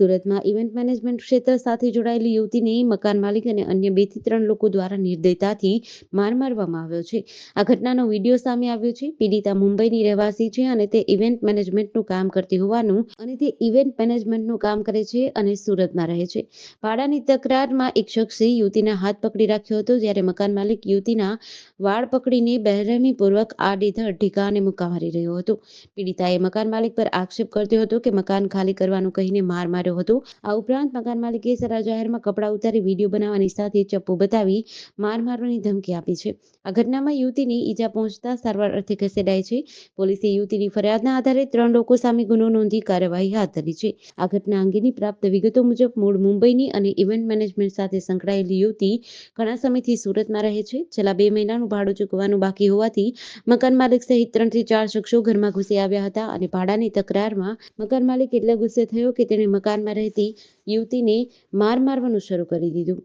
સુરતમાં event management ક્ષેત્ર સાથે જોડાયેલી યુવતીને મકાન માલિક અને અન્ય બેથી ત્રણ લોકો દ્વારા નિર્દયતાથી માર મારવામાં આવ્યો છે. આ ઘટનાનો વીડિયો સામે આવ્યો છે. પીડિતા મુંબઈની રહેવાસી છે અને તે ઇવેન્ટ મેનેજમેન્ટનું કામ કરતી હોવાનું અને તે ઇવેન્ટ મેનેજમેન્ટનું કામ કરે છે અને સુરતમાં રહે છે. ભાડાની તકરારમાં એક શખ્સે યુવતીના હાથ પકડી રાખ્યો હતો જ્યારે મકાન માલિક યુવતીના વાળ પકડીને બેરહેમીપૂર્વક આડેધડ ઢીકાને મુક્કા મારી રહ્યો હતો. પીડિતાએ મકાન માલિક પર આક્ષેપ કર્યો હતો કે મકાન ખાલી કરવાનું કહીને માર માર્યો હતો. આ ઉપરાંત મકાન માલિકે સરા જાહેરમાં કપડાં ઉતારી વીડિયો બનાવવાની સાથે ચપ્પુ બતાવી માર મારવાની ધમકી આપી છે. આ ઘટનામાં યુવતીને ઈજા પહોંચતા સારવાર અર્થે ખસેડાય છે. પોલીસે યુવતીની ફરિયાદના આધારે ત્રણ લોકો સામે ગુનો નોંધી કાર્યવાહી હાથ ધરી છે. આ ઘટના અંગેની પ્રાપ્ત વિગતો મુજબ મૂળ મુંબઈની અને ઇવેન્ટ મેનેજમેન્ટ સાથે સંકળાયેલી યુવતી ઘણા સમયથી સુરતમાં રહે છે. છેલ્લા બે મહિનાનું ભાડું ચૂકવવાનું બાકી હોવાથી મકાન માલિક સહિત ત્રણથી ચાર શખ્સો ઘરમાં ઘૂસી આવ્યા હતા અને ભાડાની તકરારમાં મકાન માલિક એટલા ગુસ્સે થયો કે તેણે મકાનમાં રહેતી યુવતીને માર મારવાનું શરૂ કરી દીધું.